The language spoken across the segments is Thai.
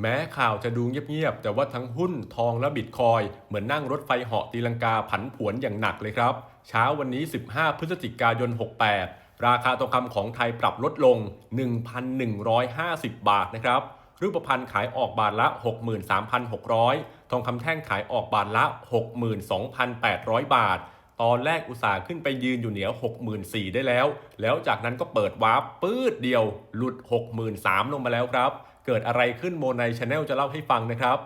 แม้ข่าวจะดูเงียบๆ แต่ว่าทั้งหุ้นทองและบิตคอยเหมือนนั่งรถไฟเหาะตีลังกาผันผวนอย่างหนักเลยครับ เช้าวันนี้ 15 พฤศจิกายน 68 ราคาทองคำของไทยปรับลดลง 1,150 บาทนะครับ รูปพรรณขายออกบาทละ 63,600 ทองคำแท่งขายออกบาทละ 62,800 บาท ตอนแรกอุตสาห์ขึ้นไปยืนอยู่เหนือ 64,000 ได้แล้ว แล้วจากนั้นก็เปิดวาร์ปปื้ดเดียว หลุด 63,000 ลงมาแล้วครับ เกิดอะไรขึ้นโมในชาแนลจะเล่าให้ฟังนะครับ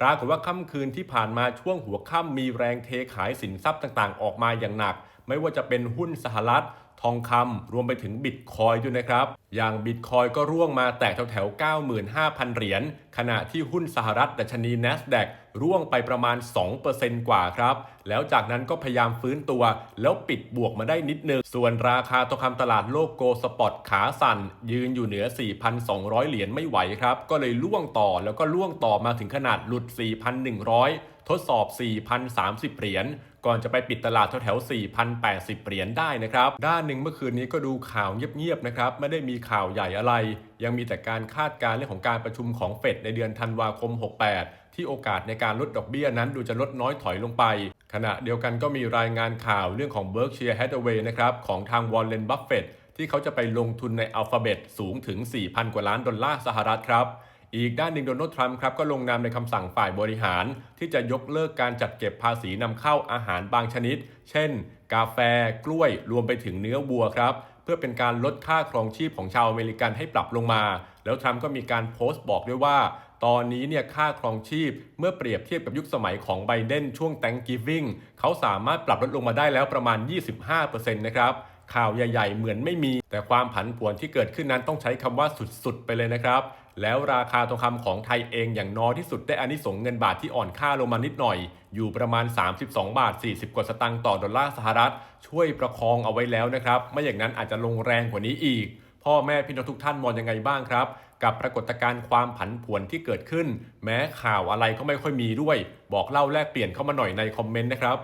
ปรากฏว่าค่ำคืนที่ผ่านมาช่วงหัวค่ำมีแรงเทขายสินทรัพย์ต่างๆ ออกมาอย่างหนัก ไม่ว่าจะเป็นหุ้นสหรัฐ ทองคำรวมไปถึงบิตคอยด้วยนะครับ อย่างบิตคอยก็ร่วงมาแตะแถวๆ95,000 เหรียญ ขณะที่หุ้นสหรัฐดัชนี NASDAQ ร่วงไปประมาณ 2%กว่าครับ แล้วจากนั้นก็พยายามฟื้นตัว แล้วปิดบวกมาได้นิดนึง ส่วนราคาทองคำตลาดโลกโกสปอตขาสั่น ยืนอยู่เหนือ 4,200 เหรียญไม่ไหวครับ ก็เลยล่วงต่อแล้วก็ล่วงต่อมาถึงขนาดหลุด 4,100 ทดสอบ 4,030 เหรียญ ก่อนจะไปปิดตลาดแถวๆ4,080 เหรียญได้นะครับ ด้านหนึ่งเมื่อคืนนี้ก็ดูข่าวเงียบๆนะครับ ไม่ได้มีข่าวใหญ่อะไร ยังมีแต่การคาดการณ์เรื่องของการประชุมของเฟดในเดือนธันวาคม 68 ที่โอกาสในการลดดอกเบี้ยนั้นดูจะลดน้อยถอยลงไป ขณะเดียวกันก็มีรายงานข่าวเรื่องของ Berkshire Hathaway นะครับของทาง Warren Buffett ที่เขาจะไปลงทุนใน Alphabet สูงถึง 4,000 กว่าล้านดอลลาร์สหรัฐครับ อีกด้านหนึ่งโดนัลด์ทรัมป์ครับก็ลงนามในคำสั่งฝ่ายบริหาร ที่จะยกเลิกการจัดเก็บภาษีนำเข้าอาหารบางชนิด เช่น กาแฟ กล้วย รวมไปถึงเนื้อวัวครับ เพื่อเป็นการลดค่าครองชีพของชาวอเมริกันให้ปรับลงมา แล้วทรัมป์ก็มีการโพสต์บอกด้วยว่า ตอนนี้เนี่ยค่าครองชีพเมื่อเปรียบเทียบกับยุคสมัยของไบเดนช่วง Thanksgiving เขาสามารถปรับลดลงมาได้แล้วประมาณ 25%นะครับ ข่าวใหญ่ ๆ เหมือนไม่มี แต่ความผันผวนที่เกิดขึ้นนั้นต้องใช้คำว่าสุดๆ ไปเลยนะครับ แล้วราคาทองคำของไทยเองอย่างน้อยที่สุดได้อานิสงเงินบาทที่อ่อนค่าลงมานิดหน่อย อยู่ประมาณ 32 บาท 40 กว่าสตางค์ต่อดอลลาร์สหรัฐ ช่วยประคองเอาไว้แล้วนะครับไม่อย่างนั้นอาจจะลงแรงกว่านี้อีก พ่อแม่พี่น้องทุกท่านมองยังไงบ้างครับกับปรากฏการณ์ความผันผวนที่เกิดขึ้น แม้ข่าวอะไรก็ไม่ค่อยมีด้วย บอกเล่าแลกเปลี่ยนเข้ามาหน่อยในคอมเมนต์นะครับ